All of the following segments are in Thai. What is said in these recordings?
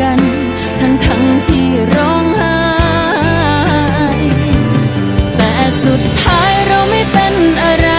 กัน ทั้งทั้งๆที่ร้องไห้แต่สุดท้ายเราไม่เป็นอะไร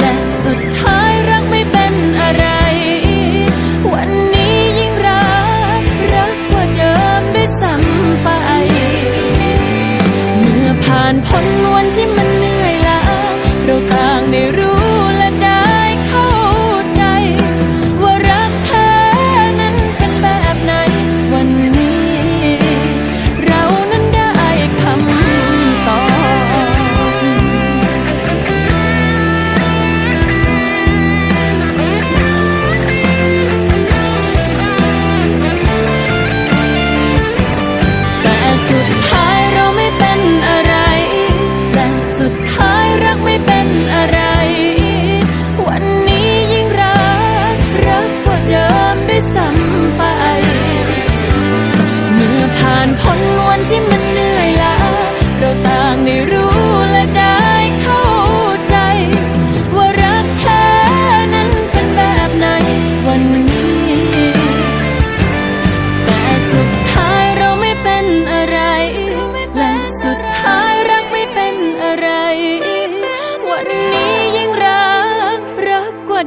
และสุดท้ายรักไม่เป็นอะไร วันนี้ยิ่งรักรักกว่าเดิมด้วยซ้ำไป เมื่อผ่านพ้นวันที่มันเหนื่อยล้าเราต่างได้รู้